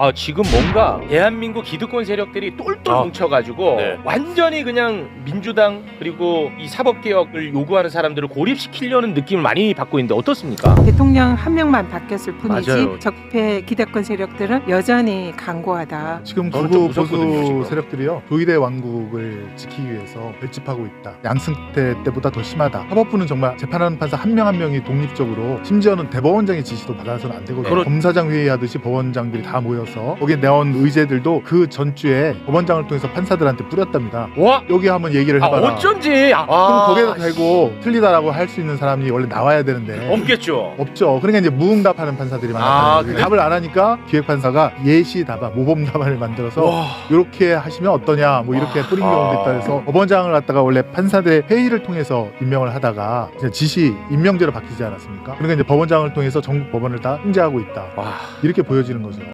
아 지금 뭔가 대한민국 기득권 세력들이 똘똘 아. 뭉쳐가지고 네. 완전히 그냥 민주당 그리고 이 사법개혁을 요구하는 사람들을 고립시키려는 느낌을 많이 받고 있는데 어떻습니까? 대통령 한 명만 바뀌었을 뿐이지 맞아요. 적폐 기대권 세력들은 여전히 강고하다. 지금 저는 극우 좀 무섭거든요, 지금. 보수 세력들이요 조이대 왕국을 지키기 위해서 결집하고 있다. 양승태 때보다 더 심하다. 사법부는 정말 재판하는 판사 한 명 한 명이 독립적으로 심지어는 대법원장의 지시도 받아서는 안 되거든요. 그렇- 검사장 회의하듯이 법원장들이 다 모여서 거기에 내온 의제들도 그 전주에 법원장을 통해서 판사들한테 뿌렸답니다. 와, 여기 한번 얘기를 아 해봐라. 어쩐지 아, 그럼 거기에다 대고 틀리다라고 할 수 있는 사람이 원래 나와야 되는데 없겠죠. 없죠. 그러니까 이제 무응답하는 판사들이 아, 많아요. 그래? 답을 안 하니까 기획 판사가 예시 답안, 모범 답안을 만들어서 와, 이렇게 하시면 어떠냐, 뭐 이렇게 뿌린 아. 경우도 있다 해서 법원장을 갖다가 원래 판사들의 회의를 통해서 임명을 하다가 지시 임명제로 바뀌지 않았습니까? 그러니까 이제 법원장을 통해서 전국 법원을 다 통제하고 있다. 와. 이렇게 보여지는 거죠.